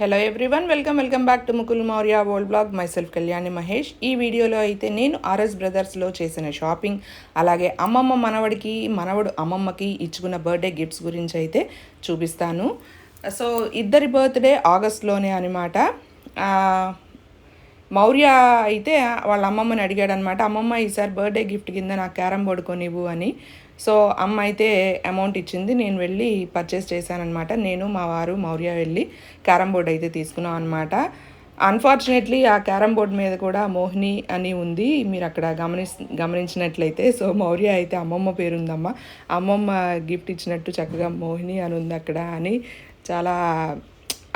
Hello everyone welcome welcome back to Mukul Maurya world blog myself Kalyani Mahesh ఈ వీడియోలో అయితే నేను RS బ్రదర్స్లో చేసిన షాపింగ్ అలాగే అమ్మమ్మ మనవడికి మనవడు అమ్మమ్మకి ఇచ్చుకున్న బర్త్డే గిఫ్ట్స్ గురించి అయితే చూపిస్తాను. సో ఇద్దరి బర్త్డే ఆగస్ట్లోనే అనమాట మౌర్య అయితే వాళ్ళ అమ్మమ్మని అడిగాడు అనమాట అమ్మమ్మ ఈసారి బర్త్డే గిఫ్ట్ కింద నాకు క్యారమ్ బోర్డు కొనివ్వు అని. సో అమ్మ అయితే అమౌంట్ ఇచ్చింది నేను వెళ్ళి పర్చేస్ చేశానమాట నేను మా వారు మౌర్య వెళ్ళి క్యారమ్ బోర్డ్ అయితే తీసుకున్నాం అనమాట అన్ఫార్చునేట్లీ ఆ క్యారమ్ బోర్డ్ మీద కూడా మోహిని అని ఉంది. మీరు అక్కడ గమని గమనించినట్లయితే సో మౌర్య అయితే అమ్మమ్మ పేరుందమ్మ అమ్మమ్మ గిఫ్ట్ ఇచ్చినట్టు చక్కగా మోహిని అని ఉంది అక్కడ అని చాలా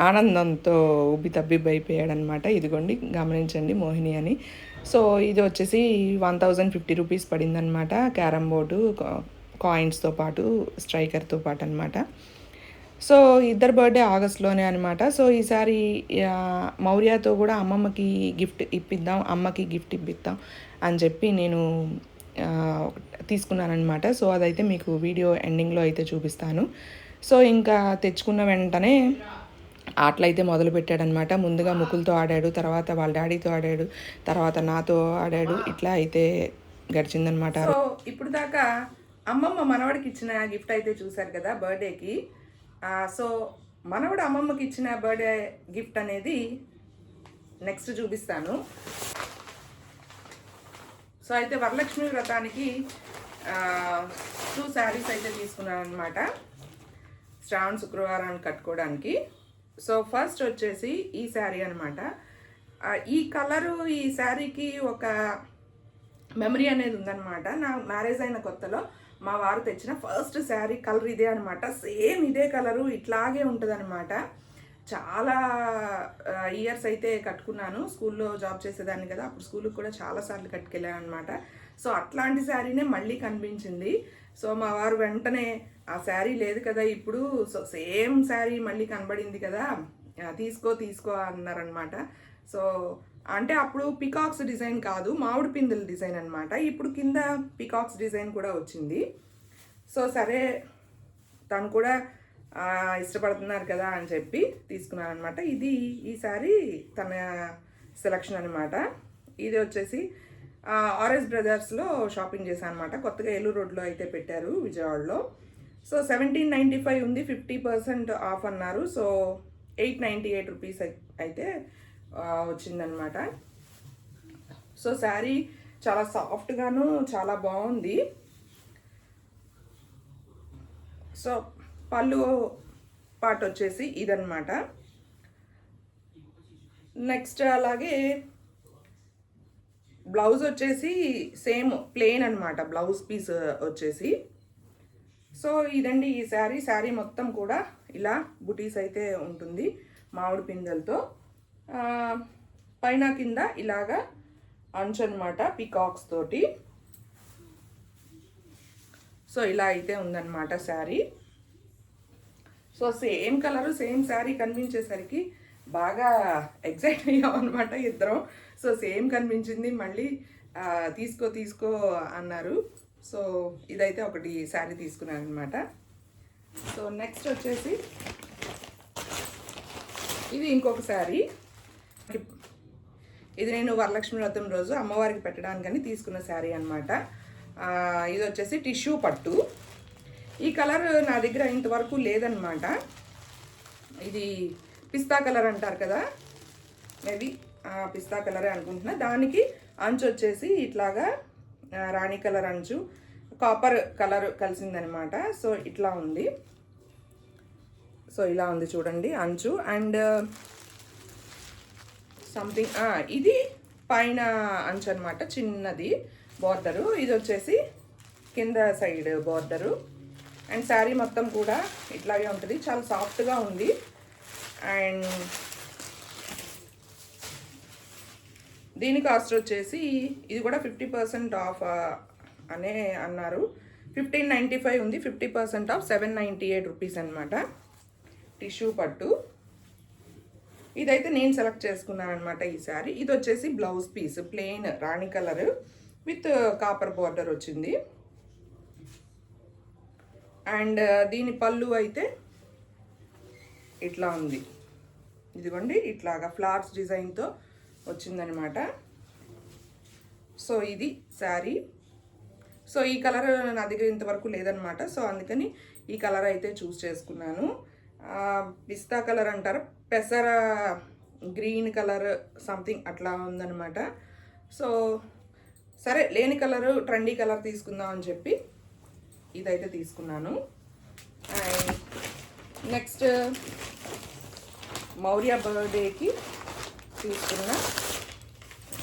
ఆనందంతో ఉబ్బి తబ్బిబ్బి ఇదిగోండి గమనించండి మోహిని అని. సో ఇది వచ్చేసి వన్ థౌజండ్ ఫిఫ్టీ రూపీస్ పడిందనమాట క్యారమ్ బోర్డు కాయిన్స్తో పాటు స్ట్రైకర్తో పాటు అనమాట సో ఇద్దరు బర్త్డే ఆగస్ట్లోనే అనమాట సో ఈసారి మౌర్యతో కూడా అమ్మమ్మకి గిఫ్ట్ ఇప్పిద్దాం అమ్మకి గిఫ్ట్ ఇప్పిద్దాం అని చెప్పి నేను తీసుకున్నానమాట సో అదైతే మీకు వీడియో ఎండింగ్లో అయితే చూపిస్తాను. సో ఇంకా తెచ్చుకున్న వెంటనే ఆటలైతే మొదలు పెట్టాడనమాట ముందుగా ముకులతో ఆడాడు తర్వాత వాళ్ళ డాడీతో ఆడాడు తర్వాత నాతో ఆడాడు. ఇట్లా అయితే గడిచిందనమాట ఇప్పుడు దాకా అమ్మమ్మ మనవడికి ఇచ్చిన గిఫ్ట్ అయితే చూశారు కదా బర్త్డేకి. సో మనవడు అమ్మమ్మకి ఇచ్చిన బర్త్డే గిఫ్ట్ అనేది నెక్స్ట్ చూపిస్తాను. సో అయితే వరలక్ష్మి వ్రతానికి టూ శారీస్ అయితే తీసుకున్నాను అనమాట శ్రావణ శుక్రవారాన్ని కట్టుకోవడానికి. సో ఫస్ట్ వచ్చేసి ఈ శారీ అనమాట ఈ కలరు ఈ శారీకి ఒక మెమరీ అనేది ఉందన్నమాట. నా మ్యారేజ్ అయిన కొత్తలో. మా వారు తెచ్చిన ఫస్ట్ శారీ కలర్ ఇదే అనమాట సేమ్ ఇదే కలరు ఇట్లాగే ఉంటుందన్నమాట. చాలా ఇయర్స్ అయితే కట్టుకున్నాను. స్కూల్లో జాబ్ చేసేదాన్ని కదా అప్పుడు స్కూల్కి కూడా చాలాసార్లు కట్టుకెళ్ళాను అనమాట సో అట్లాంటి శారీనే మళ్ళీ కనిపించింది. సో మా వారు వెంటనే ఆ శారీ లేదు కదా ఇప్పుడు సో సేమ్ శారీ మళ్ళీ కనబడింది కదా తీసుకో తీసుకో అన్నారనమాట సో అంటే అప్పుడు పికాక్స్ డిజైన్ కాదు మామిడి పిందుల డిజైన్ అనమాట ఇప్పుడు కింద పికాక్స్ డిజైన్ కూడా వచ్చింది. సో సరే తను కూడా ఇష్టపడుతున్నారు కదా అని చెప్పి తీసుకున్నాను అనమాట ఇది ఈసారి తన సెలక్షన్ అనమాట ఇది వచ్చేసి ఆర్ఎస్ బ్రదర్స్లో షాపింగ్ చేశాను అనమాట కొత్తగా ఏలూరు రోడ్లో అయితే పెట్టారు విజయవాడలో. సో సెవెంటీన్ నైంటీ ఫైవ్ ఉంది ఫిఫ్టీ పర్సెంట్ ఆఫ్ అన్నారు. So eight ninety eight rupees అయితే వచ్చిందనమాట సో శారీ చాలా సాఫ్ట్గాను చాలా బాగుంది. సో పళ్ళు పార్ట్ వచ్చేసి ఇదన్నమాట. నెక్స్ట్ అలాగే బ్లౌజ్ వచ్చేసి సేమ్ ప్లెయిన్ అనమాట బ్లౌజ్ పీస్ వచ్చేసి. సో ఇదండి ఈ శారీ. శారీ మొత్తం కూడా ఇలా బుటీస్ అయితే ఉంటుంది మామిడి పిందెలతో. పైన కింద ఇలాగా అంచు అనమాట పికాక్స్ తోటి. సో ఇలా అయితే ఉందన్నమాట sari. So same colour same sari కనిపించేసరికి బాగా ఎగ్జైట్ అయ్యాం అనమాట ఇద్దరం. సో సేమ్ కనిపించింది మళ్ళీ తీసుకో తీసుకో అన్నారు. సో ఇదైతే ఒకటి శారీ తీసుకున్నాను అనమాట సో నెక్స్ట్ వచ్చేసి ఇది ఇంకొక శారీ. ఇది నేను వరలక్ష్మి వ్రతం రోజు అమ్మవారికి పెట్టడానికని తీసుకున్న శారీ అనమాట ఇది వచ్చేసి టిష్యూ పట్టు. ఈ కలర్ నా దగ్గర ఇంతవరకు లేదనమాట ఇది పిస్తా కలర్ అంటారు కదా? మేబీ పిస్తా కలరే అనుకుంటున్నా. దానికి అంచు వచ్చేసి ఇట్లాగా రాణి కలర్ అంచు కాపర్ కలర్ కలిసిందనమాట సో ఇట్లా ఉంది. సో ఇలా ఉంది చూడండి అంచు. అండ్ సంథింగ్ ఇది పైన అంచు అనమాట చిన్నది బార్డరు. ఇది వచ్చేసి కింద సైడ్ బార్డరు. అండ్ శారీ మొత్తం కూడా ఇట్లాగే ఉంటుంది. చాలా సాఫ్ట్గా ఉంది. అండ్ దీని కాస్ట్ వచ్చేసి ఇది కూడా ఫిఫ్టీ పర్సెంట్ ఆఫ్ అనే అన్నారు. ఫిఫ్టీన్ నైంటీ ఫైవ్ ఉంది. Fifty percent off seven ninety eight rupees అనమాట టిష్యూ పట్టు. ఇదైతే నేను సెలెక్ట్ చేసుకున్నాను అనమాట ఈ సారీ ఇది వచ్చేసి బ్లౌజ్ పీస్ ప్లెయిన్ రాణి colour with uh, copper border వచ్చింది. అండ్ uh, దీని పళ్ళు అయితే ఇట్లా ఉంది. ఇదిగోండి ఇట్లాగా ఫ్లవర్స్ డిజైన్తో వచ్చిందనమాట సో ఇది శారీ. సో ఈ కలర్ నా దగ్గర ఇంతవరకు లేదనమాట సో అందుకని ఈ కలర్ అయితే చూస్ చేసుకున్నాను. పిస్తా కలర్ అంటారు. పెసర గ్రీన్ కలర్ సంథింగ్ అట్లా ఉందనమాట సో సరే లేని కలరు ట్రెండీ కలర్ తీసుకుందాం అని చెప్పి ఇదైతే తీసుకున్నాను. అండ్ నెక్స్ట్ మౌర్య బర్త్డేకి తీసుకున్న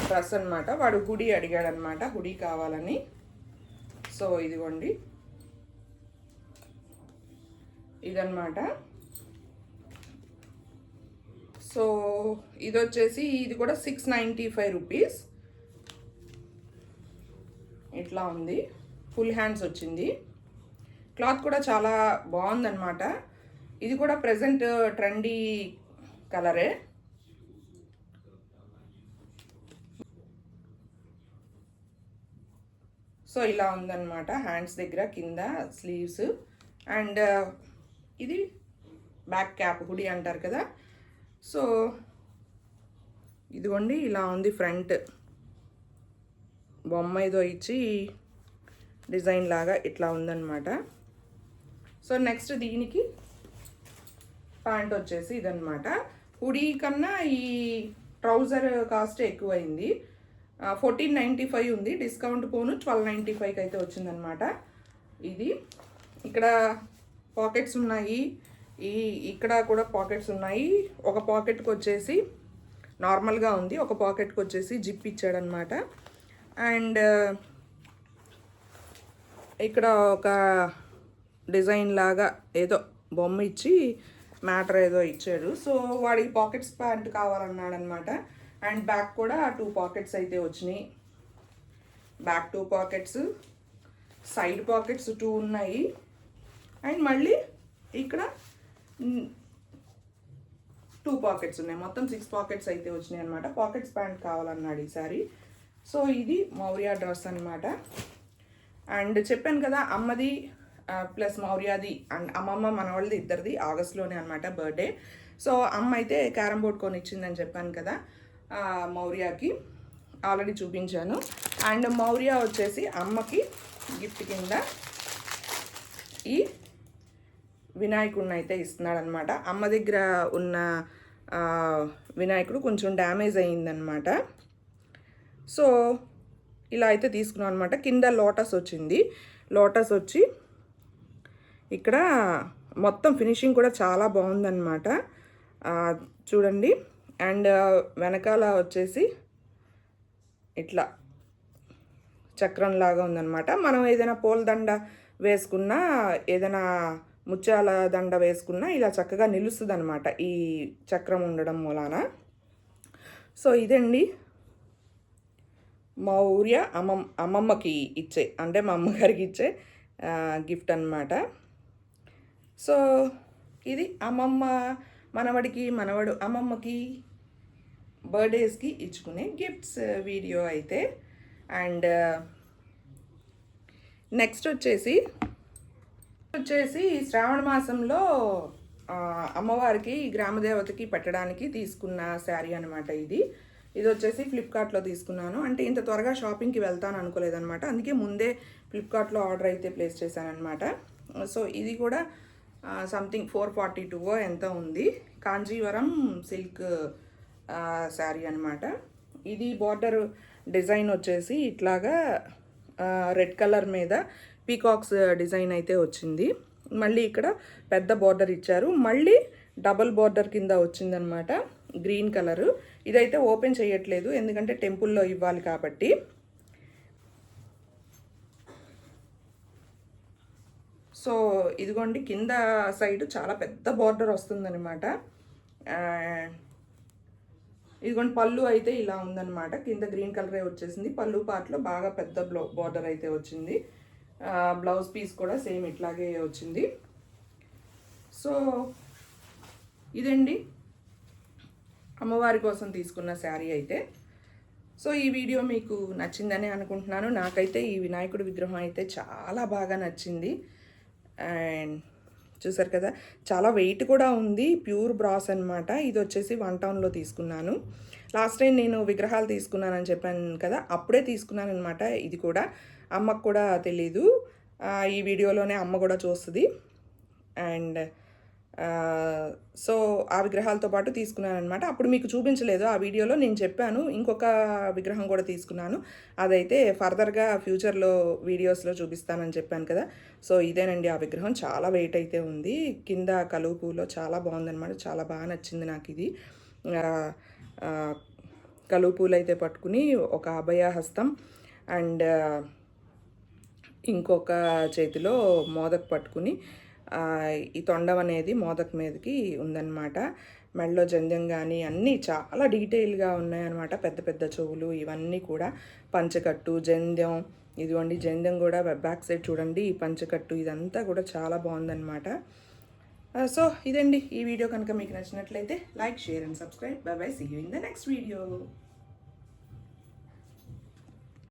డ్రెస్ అనమాట వాడు హుడీ అడిగాడనమాట హుడీ కావాలని. సో ఇదిగోండి. ఇదన్నమాట. సో ఇది వచ్చేసి ఇది కూడా సిక్స్ నైంటీ ఫైవ్ రూపీస్. ఇట్లా ఉంది. ఫుల్ హ్యాండ్స్ వచ్చింది. క్లాత్ కూడా చాలా బాగుందన్నమాట. ఇది కూడా ప్రజెంట్ ట్రెండీ కలరే. సో ఇలా ఉందన్నమాట హ్యాండ్స్ దగ్గర కింద స్లీవ్స్. అండ్ ఇది బ్యాక్ క్యాప్ హుడీ అంటారు కదా సో ఇదిగోండి ఇలా ఉంది ఫ్రంట్. బొమ్మ ఏదో ఇచ్చి డిజైన్ లాగా ఇట్లా ఉందన్నమాట. సో నెక్స్ట్ దీనికి ప్యాంట్ వచ్చేసి ఇదన్నమాట. హుడీ కన్నా ఈ ట్రౌజర్ కాస్ట్ ఎక్కువైంది. ఫోర్టీన్ నైంటీ ఫైవ్ ఉంది. డిస్కౌంట్ పోను ట్వెల్వ్ నైంటీ ఫైవ్కి అయితే వచ్చిందనమాట ఇది. ఇక్కడ పాకెట్స్ ఉన్నాయి. ఈ ఇక్కడ కూడా పాకెట్స్ ఉన్నాయి. ఒక పాకెట్కి వచ్చేసి నార్మల్గా ఉంది. ఒక పాకెట్కి వచ్చేసి జిప్ ఇచ్చాడనమాట అండ్ ఇక్కడ ఒక డిజైన్ లాగా ఏదో బొమ్మ ఇచ్చి మ్యాటర్ ఏదో ఇచ్చాడు. సో వాడికి పాకెట్స్ ప్యాంట్ కావాలన్నాడనమాట అండ్ బ్యాక్ కూడా టూ పాకెట్స్ అయితే వచ్చినాయి. Back two pockets side pockets two ఉన్నాయి. అండ్ మళ్ళీ ఇక్కడ టూ పాకెట్స్ ఉన్నాయి. మొత్తం సిక్స్ పాకెట్స్ అయితే వచ్చినాయి అనమాట పాకెట్స్ ప్యాంట్ కావాలన్నాడు ఈసారి. సో ఇది మౌర్య డ్రెస్ అనమాట అండ్ చెప్పాను కదా అమ్మది ప్లస్ మౌర్యాది అండ్ అమ్మమ్మ మనవాళ్ళది ఇద్దరిది ఆగస్ట్లోనే అనమాట బర్త్డే సో అమ్మ అయితే క్యారమ్ బోర్డ్ కొని ఇచ్చిందని చెప్పాను కదా మౌర్యాకి. ఆల్రెడీ చూపించాను. అండ్ మౌర్య వచ్చేసి అమ్మకి గిఫ్ట్ కింద ఈ వినాయకుడిని అయితే ఇస్తున్నాడు అనమాట అమ్మ దగ్గర ఉన్న వినాయకుడు కొంచెం డ్యామేజ్ అయ్యిందనమాట. సో ఇలా అయితే తీసుకున్నాం అనమాట కింద లోటస్ వచ్చింది. లోటస్ వచ్చి ఇక్కడ మొత్తం ఫినిషింగ్ కూడా చాలా బాగుందన్నమాట చూడండి. అండ్ వెనకాల వచ్చేసి ఇట్లా చక్రం లాగా ఉందన్నమాట మనం ఏదైనా పూలదండ వేసుకున్నా ఏదైనా ముత్యాల దండ వేసుకున్నా ఇలా చక్కగా నిలుస్తుంది అనమాట ఈ చక్రం ఉండడం మూలాన. సో ఇదండి మౌర్య అమ్మమ్మ అమ్మమ్మకి ఇచ్చే అంటే మా అమ్మగారికి ఇచ్చే గిఫ్ట్ అన్నమాట. సో ఇది అమ్మమ్మ మనవడికి మనవడు అమ్మమ్మకి బర్త్డేస్కి ఇచ్చుకునే గిఫ్ట్స్ వీడియో అయితే. అండ్ నెక్స్ట్ వచ్చేసి వచ్చేసి శ్రావణ మాసంలో అమ్మవారికి గ్రామదేవతకి పెట్టడానికి తీసుకున్న శారీ అనమాట ఇది. ఇది వచ్చేసి ఫ్లిప్కార్ట్లో తీసుకున్నాను. అంటే ఇంత త్వరగా షాపింగ్కి వెళ్తాను అనుకోలేదనమాట అందుకే ముందే ఫ్లిప్కార్ట్లో ఆర్డర్ అయితే ప్లేస్ చేశానమాట సో ఇది కూడా సంథింగ్ ఫోర్ ఫార్టీ టూ ఎంత ఉంది. కాంజీవరం సిల్క్ శారీ అనమాట ఇది బార్డర్ డిజైన్ వచ్చేసి ఇట్లాగా రెడ్ కలర్ మీద పీకాక్స్ డిజైన్ అయితే వచ్చింది. మళ్ళీ ఇక్కడ పెద్ద బార్డర్ ఇచ్చారు. మళ్ళీ డబల్ బార్డర్ కింద వచ్చిందనమాట గ్రీన్ కలరు. ఇదైతే ఓపెన్ చేయట్లేదు ఎందుకంటే టెంపుల్లో ఇవ్వాలి కాబట్టి. సో ఇదిగోండి కింద సైడ్ చాలా పెద్ద బార్డర్ వస్తుందన్నమాట ఇదిగోండి పళ్ళు అయితే ఇలా ఉందన్నమాట కింద గ్రీన్ కలరే వచ్చేసింది. పళ్ళు పార్ట్లో బాగా పెద్ద బ్లో బార్డర్ అయితే వచ్చింది. బ్లౌజ్ పీస్ కూడా సేమ్ ఇట్లాగే వచ్చింది. సో ఇదండి. అమ్మవారి కోసం తీసుకున్న శారీ అయితే. సో ఈ వీడియో మీకు నచ్చిందని అనుకుంటున్నాను. నాకైతే ఈ వినాయకుడి విగ్రహం అయితే చాలా బాగా నచ్చింది. అండ్ చూసారు కదా చాలా వెయిట్ కూడా ఉంది. ప్యూర్ బ్రాస్ అనమాట ఇది వచ్చేసి వన్ టౌన్లో తీసుకున్నాను. లాస్ట్ టైం నేను విగ్రహాలు తీసుకున్నానని చెప్పాను కదా అప్పుడే తీసుకున్నాను అనమాట ఇది కూడా అమ్మకు కూడా తెలీదు. ఈ వీడియోలోనే అమ్మ కూడా చూస్తుంది. అండ్ సో ఆ విగ్రహాలతో పాటు తీసుకున్నాను అనమాట అప్పుడు మీకు చూపించలేదు ఆ వీడియోలో నేను చెప్పాను. ఇంకొక విగ్రహం కూడా తీసుకున్నాను. అదైతే ఫర్దర్గా ఫ్యూచర్లో వీడియోస్లో చూపిస్తానని చెప్పాను కదా. సో ఇదేనండి ఆ విగ్రహం. చాలా వెయిట్ అయితే ఉంది. కింద కలువు పూలో చాలా బాగుందన్నమాట. చాలా బాగా నచ్చింది నాకు ఇది. కలువు పూలు అయితే పట్టుకుని ఒక అభయ హస్తం అండ్ ఇంకొక చేతిలో మోదక్ పట్టుకుని ఈ తొండం అనేది మోదక్ మీదకి ఉందన్నమాట. మెడలో జంధ్యం కానీ అన్నీ చాలా డీటెయిల్గా ఉన్నాయన్నమాట. పెద్ద పెద్ద చెవులు ఇవన్నీ కూడా పంచకట్టు జంధ్యం ఇదిగోండి జంధ్యం కూడా బ్యాక్ సైడ్ చూడండి ఈ పంచకట్టు ఇదంతా కూడా చాలా బాగుందన్నమాట. Uh, సో ఇదండి. ఈ వీడియో కనుక మీకు నచ్చినట్లయితే like share and subscribe. Bye bye see you in the next video